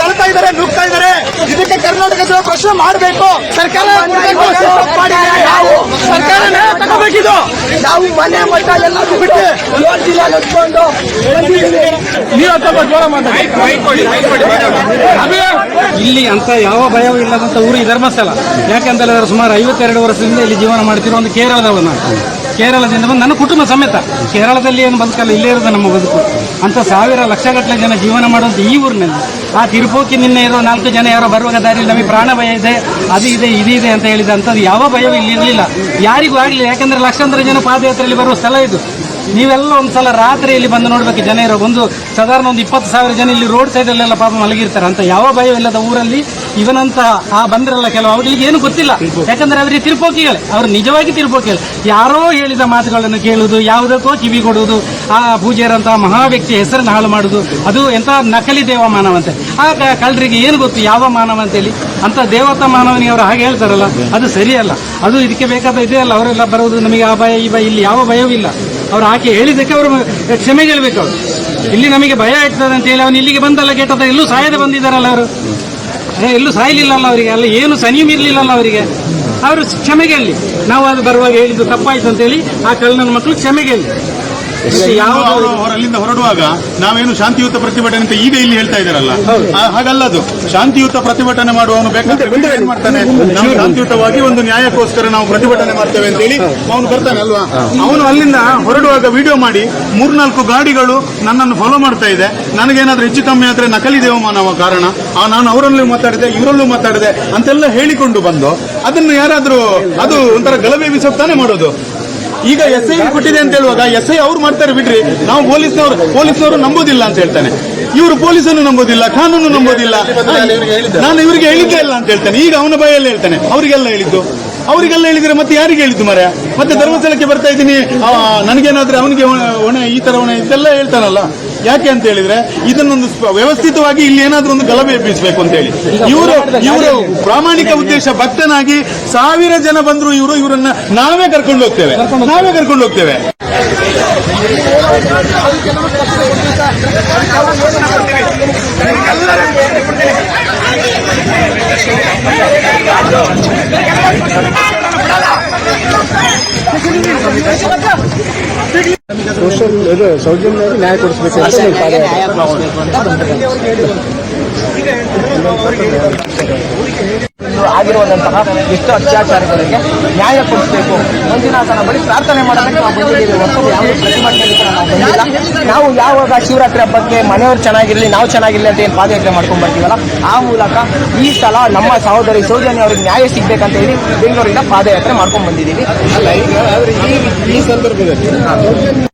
ತಳ್ತಾ ಇದಾರೆ ನುಗ್ತಾ ಇದಾರೆ ಇದಕ್ಕೆ ಕರ್ನಾಟಕದ ಪ್ರಶ್ನೆ ಮಾಡಬೇಕು. ಸರ್ಕಾರ ಮಾಡಿದೆ. ಸರ್ಕಾರ ತಗೋಬೇಕಿದು. ನಾವು ಮನೆ ಮಟ್ಟ ಎಲ್ಲ ಬಿಟ್ಟು ಏಳು ಜಿಲ್ಲೆ ನಡ್ಕೊಂಡು. ನೀವು ಸ್ವಲ್ಪ ಜೋರ ಮಾತಾಡಿ. ಇಲ್ಲಿ ಅಂತ ಯಾವ ಭಯವೂ ಇಲ್ಲದಂತ ಊರು ಈ ಧರ್ಮಸ್ಥಳ. ಹೇಳಿದ್ರೆ ಸುಮಾರು ಐವತ್ತೆರಡು ವರ್ಷದಿಂದ ಇಲ್ಲಿ ಜೀವನ ಮಾಡ್ತಿರೋ ಒಂದು ಕೇರಳದವರು ನಾನು ಕೇರಳದಿಂದ ಬಂದು ನನ್ನ ಕುಟುಂಬ ಸಮೇತ. ಕೇರಳದಲ್ಲಿ ಏನು ಬದುಕಲ್ಲ, ಇಲ್ಲೇ ಇರೋದು ನಮ್ಮ ಬದುಕು. ಅಂತ ಸಾವಿರ ಲಕ್ಷಗಟ್ಟಲೆ ಜನ ಜೀವನ ಮಾಡುವಂಥ ಈ ಊರಿನಲ್ಲಿ. ಆ ತಿರುಪೋಕಿ ನಿನ್ನೆ ಇರೋ ನಾಲ್ಕು ಜನ ಯಾರೋ ಬರುವಾಗ ದಾರಿಯಲ್ಲಿ ನಮಗೆ ಪ್ರಾಣ ಭಯ ಇದೆ, ಅದು ಇದೆ, ಇದು ಇದೆ ಅಂತ ಹೇಳಿದ ಅಂಥದ್ದು ಯಾವ ಭಯವೂ ಇಲ್ಲಿ ಇರಲಿಲ್ಲ. ಯಾರಿಗೂ ಆಗಲಿಲ್ಲ. ಯಾಕಂದರೆ ಲಕ್ಷಾಂತರ ಜನ ಪಾದಯಾತ್ರೆಯಲ್ಲಿ ಬರುವ ಸ್ಥಳ ಇದು. ನೀವೆಲ್ಲ ಒಂದ್ಸಲ ರಾತ್ರಿ ಇಲ್ಲಿ ಬಂದು ನೋಡ್ಬೇಕು ಜನ ಇರೋ ಒಂದು ಸಾಧಾರಣ ಒಂದು ಇಪ್ಪತ್ತು ಸಾವಿರ ಜನ ಇಲ್ಲಿ ರೋಡ್ ಸೈಡಲ್ಲೆಲ್ಲ ಪಾಪ ಮಲಗಿರ್ತಾರೆ ಅಂತ ಯಾವ ಭಯವಿಲ್ಲದ ಊರಲ್ಲಿ ಇವನಂತಹ ಆ ಬಂದಿರಲ್ಲ ಕೆಲವು ಅವ್ರಿಗೆ ಏನು ಗೊತ್ತಿಲ್ಲ. ಯಾಕಂದ್ರೆ ಅವರಿಗೆ ತಿರುಪೋಕಿಗಳೇ. ಅವ್ರು ನಿಜವಾಗಿ ತಿರುಪೋಕಿಗಳು. ಯಾರೋ ಹೇಳಿದ ಮಾತುಗಳನ್ನು ಕೇಳುವುದು ಯಾವುದಕ್ಕೋ ಕಿವಿ ಕೊಡುವುದು ಆ ಪೂಜೆಯರಂತಹ ಮಹಾ ವ್ಯಕ್ತಿ ಹೆಸರನ್ನು ಹಾಳು ಮಾಡುವುದು ಅದು ಎಂತ ನಕಲಿ ದೇವ ಮಾನವಂತೆ ಆ ಕಳ್ಳರಿಗೆ ಏನು ಗೊತ್ತು ಯಾವ ಮಾನವ ಅಂತೇಳಿ ಅಂತ ದೇವತಾ ಮಾನವನಿಗೆ ಅವರು ಹಾಗೆ ಹೇಳ್ತಾರಲ್ಲ ಅದು ಸರಿಯಲ್ಲ. ಅದು ಇದಕ್ಕೆ ಬೇಕಾದ ಇದೆಯಲ್ಲ ಅಲ್ಲ ಅವರೆಲ್ಲ ಬರುವುದು ನಮಗೆ ಆ ಭಯ ಈ ಭಯ ಇಲ್ಲಿ ಯಾವ ಭಯವೂ ಇಲ್ಲ. ಅವ್ರು ಆಕೆ ಹೇಳಿದ್ದಕ್ಕೆ ಅವರು ಕ್ಷಮೆ ಕೇಳಬೇಕು ಅವರು. ಇಲ್ಲಿ ನಮಗೆ ಭಯ ಆಗ್ತದೆ ಅಂತ ಹೇಳಿ ಅವನು ಇಲ್ಲಿಗೆ ಬಂದಲ್ಲ ಕೆಟ್ಟದ ಎಲ್ಲೂ ಸಾಯದೆ ಬಂದಿದ್ದಾರಲ್ಲ ಅವರು. ಎಲ್ಲೂ ಸಾಯಲಿಲ್ಲಲ್ಲ ಅವರಿಗೆ, ಅಲ್ಲ ಏನು ಸನಿಯೂ ಇರಲಿಲ್ಲಲ್ಲ ಅವರಿಗೆ. ಅವರು ಕ್ಷಮೆ ಕೇಳಲಿ ನಾವು ಅದು ಬರುವಾಗ ಹೇಳಿದ್ದು ತಪ್ಪಾಯ್ತು ಅಂತೇಳಿ ಆ ಕಳ್ಳನ ಮಕ್ಕಳು ಕ್ಷಮೆ ಕೇಳಲಿ ಯಾವ ಅವರು ಅಲ್ಲಿಂದ ಹೊರಡುವಾಗ ನಾವೇನು ಶಾಂತಿಯುತ ಪ್ರತಿಭಟನೆ ಅಂತ ಈಗ ಇಲ್ಲಿ ಹೇಳ್ತಾ ಇದ್ದಾರಲ್ಲ? ಹಾಗಲ್ಲ ಅದು ಶಾಂತಿಯುತ ಪ್ರತಿಭಟನೆ ಮಾಡುವವನು ಬೇಕಾದ್ರೆ ಮಾಡ್ತಾನೆ. ನಾವು ಶಾಂತಿಯುತವಾಗಿ ಒಂದು ನ್ಯಾಯಕ್ಕೋಸ್ಕರ ನಾವು ಪ್ರತಿಭಟನೆ ಮಾಡ್ತೇವೆ ಅಂತ ಹೇಳಿ ಅವನು ಬರ್ತಾನೆ ಅಲ್ವಾ? ಅವನು ಅಲ್ಲಿಂದ ಹೊರಡುವಾಗ ವಿಡಿಯೋ ಮಾಡಿ ಮೂರ್ನಾಲ್ಕು ಗಾಡಿಗಳು ನನ್ನನ್ನು ಫಾಲೋ ಮಾಡ್ತಾ ಇದೆ. ನನಗೇನಾದ್ರೂ ಹೆಚ್ಚು ಕಮ್ಮಿ ಆದ್ರೆ ನಕಲಿ ದೇವಮಾನವ ಕಾರಣ ಆ, ನಾನು ಅವರಲ್ಲೂ ಮಾತಾಡಿದೆ ಇವರಲ್ಲೂ ಮಾತಾಡಿದೆ ಅಂತೆಲ್ಲ ಹೇಳಿಕೊಂಡು ಬಂದು ಅದನ್ನು ಯಾರಾದ್ರೂ ಅದು ಒಂಥರ ಗಲಭೆ ಬಿಸಾಕ್ತಾನೆ ಮಾಡೋದು? ಈಗ ಎಸ್ ಐ ಕೊಟ್ಟಿದೆ ಅಂತ ಹೇಳುವಾಗ ಎಸ್ ಐ ಅವ್ರು ಮಾಡ್ತಾರೆ ಬಿಡ್ರಿ. ನಾವು ಪೊಲೀಸ್ನವರು ಪೊಲೀಸ್ನವರು ನಂಬೋದಿಲ್ಲ ಅಂತ ಹೇಳ್ತಾನೆ. ಇವರು ಪೊಲೀಸನ್ನು ನಂಬೋದಿಲ್ಲ ಕಾನೂನು ನಂಬೋದಿಲ್ಲ. ನಾನು ಇವರಿಗೆ ಹೇಳಿದ್ದೇ ಇಲ್ಲ ಅಂತ ಹೇಳ್ತಾನೆ. ಈಗ ಅವನ ಬಾಯಲ್ಲಿ ಹೇಳ್ತಾನೆ. ಅವರಿಗೆಲ್ಲ ಹೇಳಿದ್ದು. ಅವರಿಗೆಲ್ಲ ಹೇಳಿದ್ರೆ ಮತ್ತೆ ಯಾರಿಗೆ ಹೇಳಿದ್ದು ಮರ ಮತ್ತೆ ಧರ್ಮಸ್ಥಳಕ್ಕೆ ಬರ್ತಾ ಇದ್ದೀನಿ. ನನಗೇನಾದ್ರೆ ಅವನಿಗೆ ಈ ತರ ಹೊಣೆ ಇದೆಲ್ಲ ಹೇಳ್ತಾನಲ್ಲ. ಯಾಕೆ ಅಂತ ಹೇಳಿದ್ರೆ ಇದನ್ನೊಂದು ವ್ಯವಸ್ಥಿತವಾಗಿ ಇಲ್ಲಿ ಏನಾದ್ರೂ ಒಂದು ಗಲಭೆ ಎಬ್ಬಿಸಬೇಕು ಅಂತ ಹೇಳಿ. ಇವರು ಇವರು ಪ್ರಾಮಾಣಿಕ ಉದ್ದೇಶ ಭಕ್ತನಾಗಿ ಸಾವಿರ ಜನ ಬಂದ್ರು ಇವರು, ಇವರನ್ನ ನಾವೇ ಕರ್ಕೊಂಡು ಹೋಗ್ತೇವೆ. ನಾವೇ ಕರ್ಕೊಂಡು ಹೋಗ್ತೇವೆ. ಸೋಷಿಯಲ್ ಇದು ಸೌಜನ್ಯವಾಗಿ ನ್ಯಾಯ ಕೊಡಿಸ್ಬೇಕು ಅಂತ ನೀವು ಪಾದಯಾತ್ರೆ. ಆಗಿರುವಂತಹ ಇಷ್ಟು ಅತ್ಯಾಚಾರಗಳಿಗೆ ನ್ಯಾಯ ಕೊಡಿಸಬೇಕು. ಮಂಜುನಾಥನ ಬಳಿ ಪ್ರಾರ್ಥನೆ ಮಾಡೋದಕ್ಕೆ ನಾವು ಬಂದಿದ್ದೀವಿ. ಹೊರತು ಯಾವುದೇ ಪ್ರತಿಭಟನೆಗೆ ನಾವು ಬಂದಿಲ್ಲ. ನಾವು ಯಾವಾಗ ಶಿವರಾತ್ರಿ ಹಬ್ಬಕ್ಕೆ ಮನೆಯವರು ಚೆನ್ನಾಗಿರಲಿ ನಾವು ಚೆನ್ನಾಗಿರಲಿ ಅಂತ ಏನು ಪಾದಯಾತ್ರೆ ಮಾಡ್ಕೊಂಡು ಬರ್ತೀವಲ್ಲ ಆ ಮೂಲಕ ಈ ಸಲ ನಮ್ಮ ಸಹೋದರಿ ಸೌಜನ್ಯ ಅವ್ರಿಗೆ ನ್ಯಾಯ ಸಿಗ್ಬೇಕಂತ ಹೇಳಿ ಬೆಂಗಳೂರಿಂದ ಪಾದಯಾತ್ರೆ ಮಾಡ್ಕೊಂಡು ಬಂದಿದ್ದೀವಿ. ಈ ಸಂದರ್ಭದಲ್ಲಿ